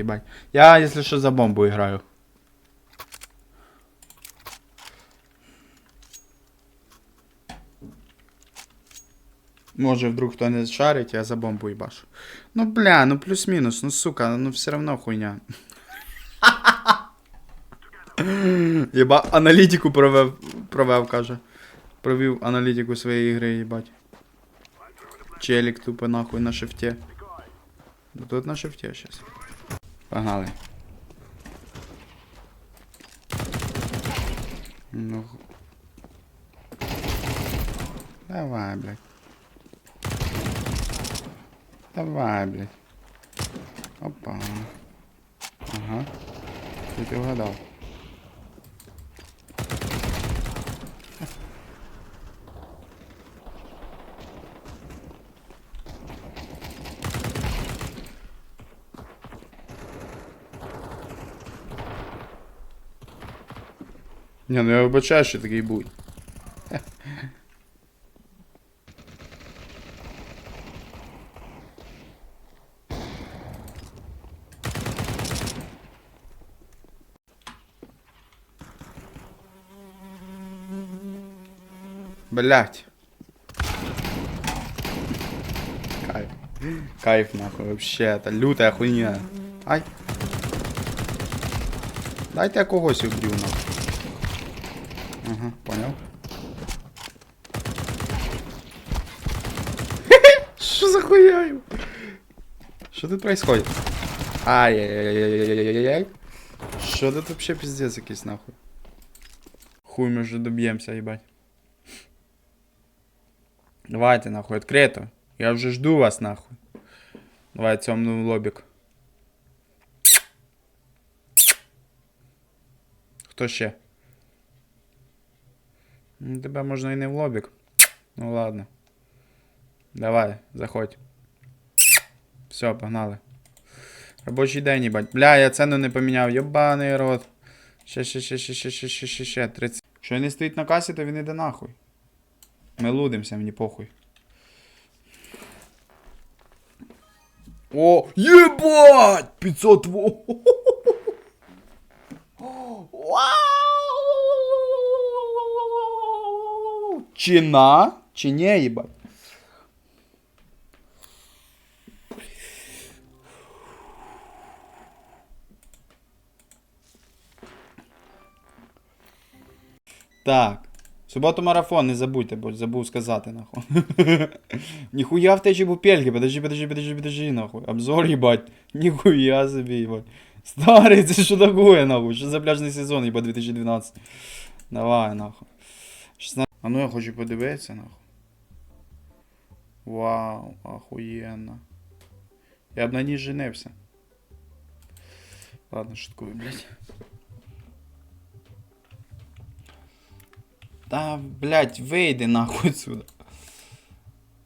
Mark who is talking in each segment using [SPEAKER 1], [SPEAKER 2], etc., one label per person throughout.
[SPEAKER 1] їбать. Я, якщо що, за бомбу граю. Може, вдруг хто не шарить, я за бомбу їбашу. Ну бля, ну плюс-мінус, ну сука, ну все равно хуйня. Єба, аналітику провев, провев, каже. Провів аналітику своєї ігри, їбать. Челік тупо нахуй на шифте. Ну тут на шифте щас. Погнали. Ну. Давай, блядь. Давай, блядь. Опа. Ага. Ты ти вгадав. Ні, ну я вибачаю, що такий будь. Блять. Кайф. Кайф нахуй, вообще, это лютая хуйня. Ай. Дайте я когось уб'ю нахуй. Ага, понял. Что за хуя? еб- Что тут происходит? Ай-яй-яй-яй-яй-яй-яй. Что тут вообще пиздец якийсь нахуй? Хуй мы же добьемся, ебать. Давайте нахуй, открыто. Я вже жду вас нахуй. Давай темный лобик. Хто ще? Ну, Тебе можна і не в лобік. Ну ладно. Давай, заходь. Все, погнали. Робочий день, їбать. Бля, я ціну не поміняв. Йобаний рот. Ще, ще, ще, ще, ще, ще, ще, ще, ще. 30. Якщо він не стоїть на касі, то він іде нахуй. Ми лудимося, мені похуй. О, єбать! 500 во. Чина? Чи не, їбать? Так. Суботу марафон, не забудьте, бо забув сказати, нахуй. Ніхуя в течі бупельки, подожди, подожди, подожди, подожди, нахуй. Обзор, їбать. Ніхуя собі, їбать. Старий, це що такое, нахуй? Що за пляжний сезон, їбать, 2012. Давай, нахуй. 16... А ну я хочу подивитися, нахуй. Вау, охуєнно. Я б на ній женився. Ладно, шуткую, блядь. Та, блядь, вийди нахуй сюди.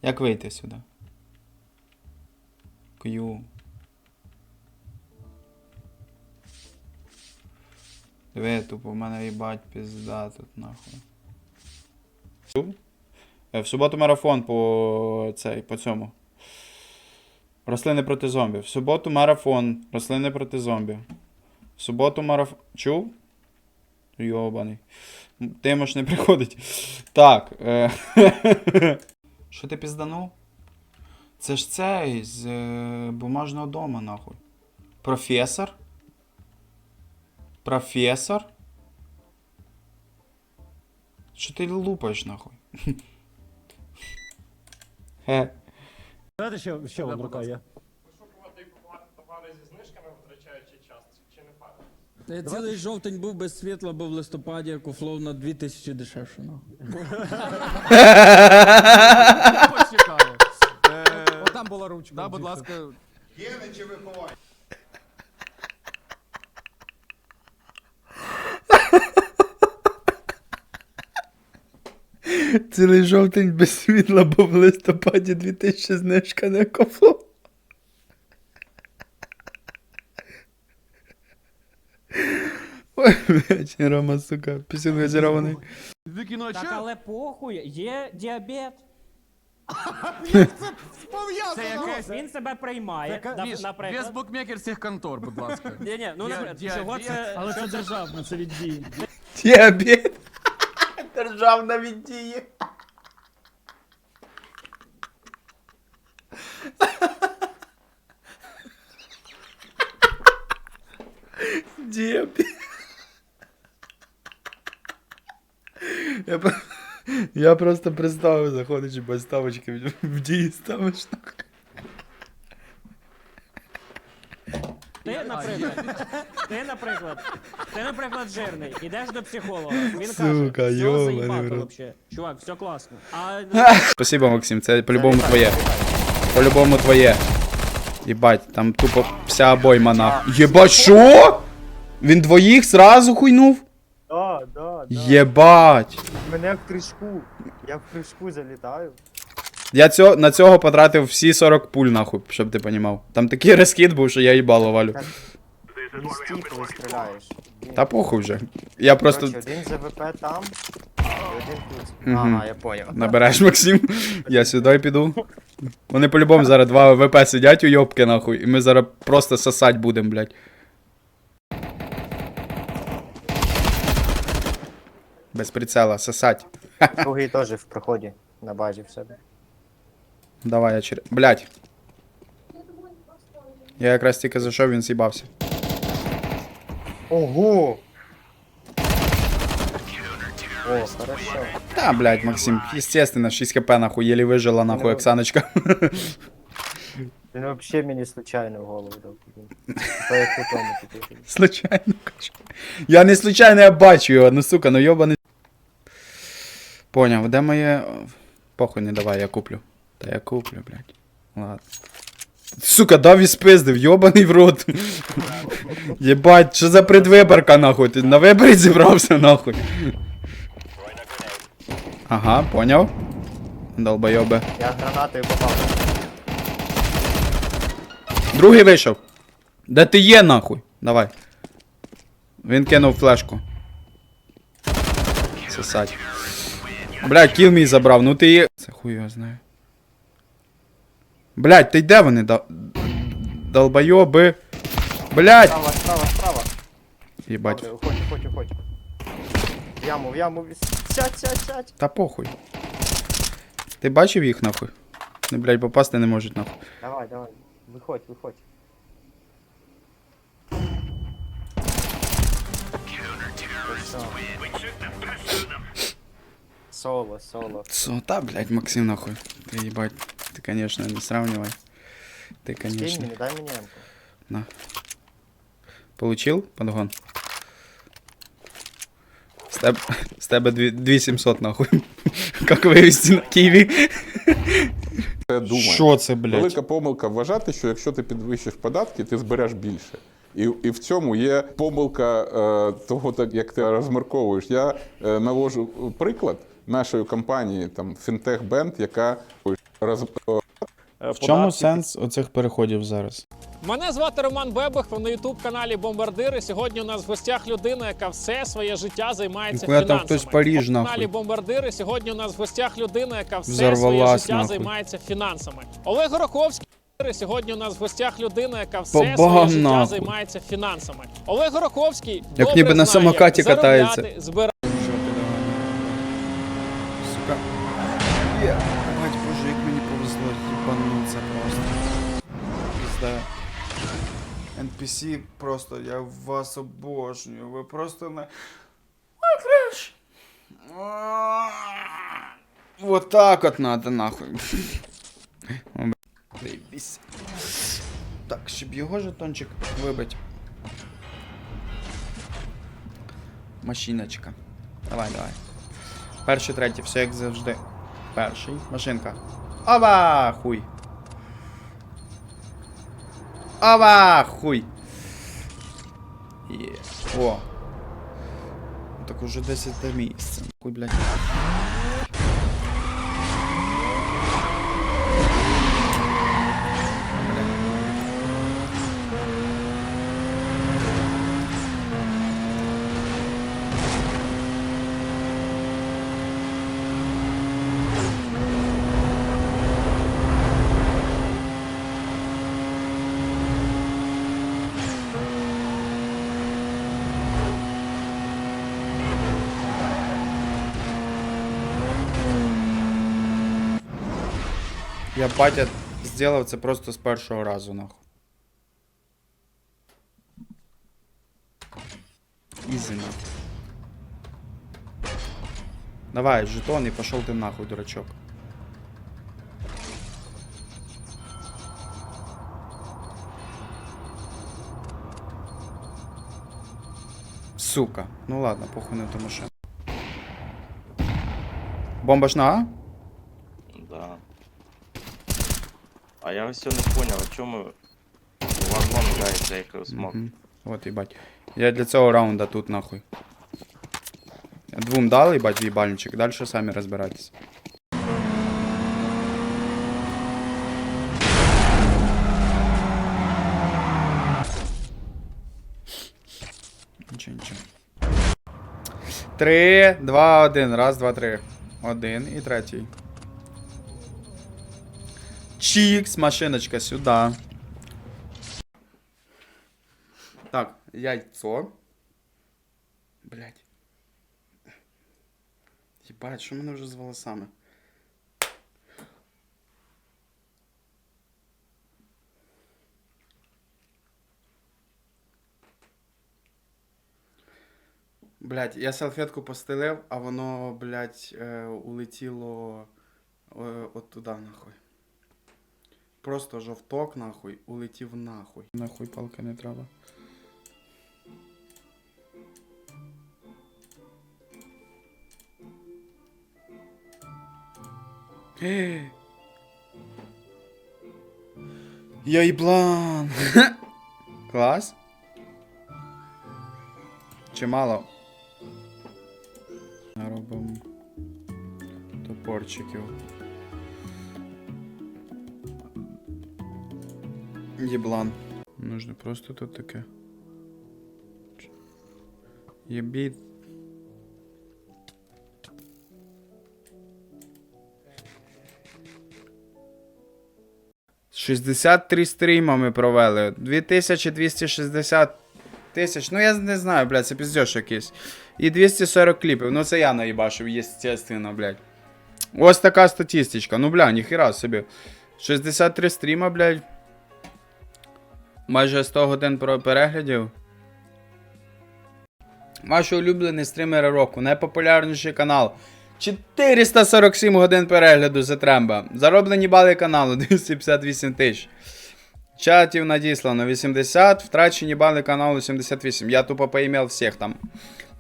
[SPEAKER 1] Як вийти сюди? Кью. Диви, тупо в мене їбать пізда тут нахуй. Е, В суботу марафон по цей, по цьому. Рослини проти зомбі. В суботу марафон. Рослини проти зомбі. В суботу марафон. Чув? Йобаний. Тимош не приходить. Так. Е... Що ти пізданув? Це ж цей з е... бумажного дома, нахуй. Професор? Професор? Що ти лупаєш, нахуй? Хе.
[SPEAKER 2] Знаєте, ще, ще одна рука є.
[SPEAKER 3] Вишукувати товари зі знижками, витрачаючи час, чи не пара?
[SPEAKER 4] Та я цілий жовтень був без світла, бо в листопаді куфлов на 2000 дешевше. Ну.
[SPEAKER 5] Почекаю. Е,
[SPEAKER 2] О, там була ручка.
[SPEAKER 5] Да, будь ласка.
[SPEAKER 1] Цілий жовтень без світла, бо в листопаді 2000 знижка на кофло. Ой, блядь, Рома, сука, пісюн газірований.
[SPEAKER 6] Так, але похуй, є діабет.
[SPEAKER 5] Це якесь...
[SPEAKER 6] Він себе приймає,
[SPEAKER 2] Це
[SPEAKER 6] нап-
[SPEAKER 5] Міш, без
[SPEAKER 6] наприклад.
[SPEAKER 5] букмекерських контор, будь ласка.
[SPEAKER 6] Ні, ні, ну наприклад, чого це.
[SPEAKER 2] Але це державно, це від дії.
[SPEAKER 1] Діабет. Державна віддіє. Діабет. Я, по- я просто представив, заходиш без ставочки в- в дії ставиш.
[SPEAKER 6] Ти, наприклад, ти, наприклад, ти, наприклад, жирний, ідеш до психолога. Він
[SPEAKER 1] Сука,
[SPEAKER 6] каже, все заїбато
[SPEAKER 1] рот.
[SPEAKER 6] вообще. Чувак, все класно. А
[SPEAKER 1] Спасибо, Максим, це по-любому твоє. По-любому твоє. Єбать, там тупо вся обойма на. Єбать, що? Він двоїх сразу хуйнув?
[SPEAKER 7] Да, да, да.
[SPEAKER 1] Єбать.
[SPEAKER 7] Мене в кришку. Я в кришку залітаю.
[SPEAKER 1] Я цього, на цього потратив всі 40 пуль, нахуй, щоб ти понімав. Там такий розкид був, що я їбало валю.
[SPEAKER 7] Стріляєш.
[SPEAKER 1] Та похуй вже. Я просто
[SPEAKER 7] Короче, один ЗВП там, і один тут.
[SPEAKER 1] Мгм.
[SPEAKER 7] Ага, я поняв.
[SPEAKER 1] набереш, Максим. Я сюди піду. Вони по-любому зараз два ВП сидять у йобки, нахуй, і ми зараз просто сосать будемо, блядь. Без прицела, сосать.
[SPEAKER 7] Другий теж в проході на базі в себе.
[SPEAKER 1] Давай, я чер... Блядь. Я якраз тільки зайшов, він з'їбався.
[SPEAKER 7] Ого! О, хорошо.
[SPEAKER 1] Та, блядь, Максим, естественно, 6 хп нахуй, єлі вижила нахуй
[SPEAKER 7] Ну.
[SPEAKER 1] Оксаночка.
[SPEAKER 7] Він взагалі мені случайно в голову дав.
[SPEAKER 1] Случайно. Я не случайно, я бачу його, ну сука, ну йобаний. Поняв, де моє. Похуй не давай, я куплю. Та я куплю, блядь. Ладно. Сука, дав і спиздив, йобаний в рот. Єбать, що за предвиборка, нахуй? Ти на виборі зібрався, нахуй. Ага, поняв. Долбойоби.
[SPEAKER 7] Я гранатою попав.
[SPEAKER 1] Другий вийшов. Де ти є, нахуй? Давай. Він кинув флешку. Сосать. Бля, кіл мій забрав, ну ти є. Це хуй його знає. Блядь, ти де вони? Дол- Долбойоби. Блядь!
[SPEAKER 7] Справа, справа, справа.
[SPEAKER 1] Єбать.
[SPEAKER 7] Добре, уходь, уходь, уходь. В яму, в яму. Сядь, сядь, сядь.
[SPEAKER 1] Та похуй. Ти бачив їх нахуй? Вони, блядь, попасти не можуть нахуй.
[SPEAKER 7] Давай, давай. Виходь, виходь. Соло, соло.
[SPEAKER 1] Со, та, блядь, Максим нахуй. Ти їбать. Ти, конечно, не сравнивай. Ти,
[SPEAKER 7] Скинь
[SPEAKER 1] конечно.
[SPEAKER 7] мені, дай мені емку.
[SPEAKER 1] Получил подгон? С, теб... С тебе 2700 нахуй. Как вивести на Києві?
[SPEAKER 8] Це думає.
[SPEAKER 1] Що це, блядь?
[SPEAKER 8] Велика помилка вважати, що якщо ти підвищиш податки, ти збереш більше. І, і в цьому є помилка е, того, так як ти розмірковуєш. Я е, навожу приклад нашої компанії, там Fintech Band, яка роз,
[SPEAKER 1] В чому сенс оцих переходів зараз?
[SPEAKER 3] Мене звати Роман Бебех, ви на ютуб каналі Бомбардири. Сьогодні у нас в гостях людина, яка все своє життя займається
[SPEAKER 1] Ніхуя там
[SPEAKER 3] фінансами.
[SPEAKER 1] хтось Паріж,
[SPEAKER 3] На
[SPEAKER 1] нахуй.
[SPEAKER 3] каналі Бомбардири. Сьогодні у нас в гостях людина, яка все
[SPEAKER 1] Взорвалась,
[SPEAKER 3] своє життя
[SPEAKER 1] нахуй.
[SPEAKER 3] займається фінансами. Олег Гороховський. Сьогодні у нас в гостях людина, яка все
[SPEAKER 1] Побагав
[SPEAKER 3] своє життя
[SPEAKER 1] нахуй.
[SPEAKER 3] займається фінансами. Олег Гороховський
[SPEAKER 1] Як
[SPEAKER 3] добре
[SPEAKER 1] ніби на
[SPEAKER 3] знає, як
[SPEAKER 1] самокаті
[SPEAKER 3] заробляти,
[SPEAKER 1] катається.
[SPEAKER 3] збирати
[SPEAKER 1] Сука. Повезло, їбануться просто. Пізда. NPC просто, я вас обожнюю. Ви просто на... Вот так от надо, нахуй. Так, щоб його жетончик вибить. Машиночка. Давай, давай. Перший, третій, все як завжди. Перший. Машинка. Ова! Хуй. Оба-хуй! Є. О. Так уже 10 місце. Хуй, блядь. Я батя зробив це просто з першого разу, нахуй. Ізі. Давай, жетон и пошел ты нахуй, дурачок. Сука. Ну ладно, похуй на эту машину. Бомба ж на А?
[SPEAKER 9] Да. А я все не понял, о чому вагон грається як смог.
[SPEAKER 1] Мгм. Вот, ебать. Я для цього раунда тут нахуй. Двум дал, ебать, в ебальничек. Дальше самі розбирайтесь. Нічого, нічого. Три, два, один. Раз, два, три. Один і третій. Чікс, машиночка, сюди. Так, яйцо. Блять. Ебать, що мене вже з волосами? Блять, я салфетку постелив, а воно, блять, е, улетіло е, от туди, нахуй. Просто жовток, нахуй, улетів нахуй. Нахуй палки не треба. Я їблан. Клас. Чимало. Робимо топорчиків. Єблан. Нужно просто тут таке. Єбіть. Шістдесят три стріма ми провели. 2260 тисяч. Ну я не знаю, блядь, це піздеж якийсь. І 240 кліпів. Ну це я наїбашив, естественно, блядь. Ось така статистичка. Ну, бля, ніхера собі. 63 стріма, блядь. Майже 100 годин переглядів. Ваш улюблений стрімер року, найпопулярніший канал. 447 годин перегляду за тремба. Зароблені бали каналу 258 тисяч. Чатів надіслано 80, втрачені бали каналу 78. Я тупо поімел всіх там.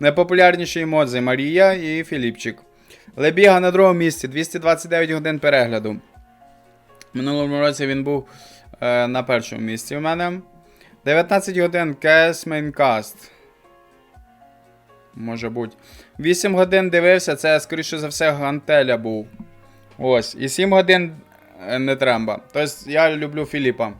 [SPEAKER 1] Найпопулярніші емодзи Марія і Філіпчик. Лебіга на другому місці 229 годин перегляду. Минулому році він був е, на першому місці у мене. 19 годин CS Maincast. Може бути. 8 годин дивився, це, скоріше за все, гантеля був. Ось. І 7 годин е, не треба. Тобто я люблю Філіпа.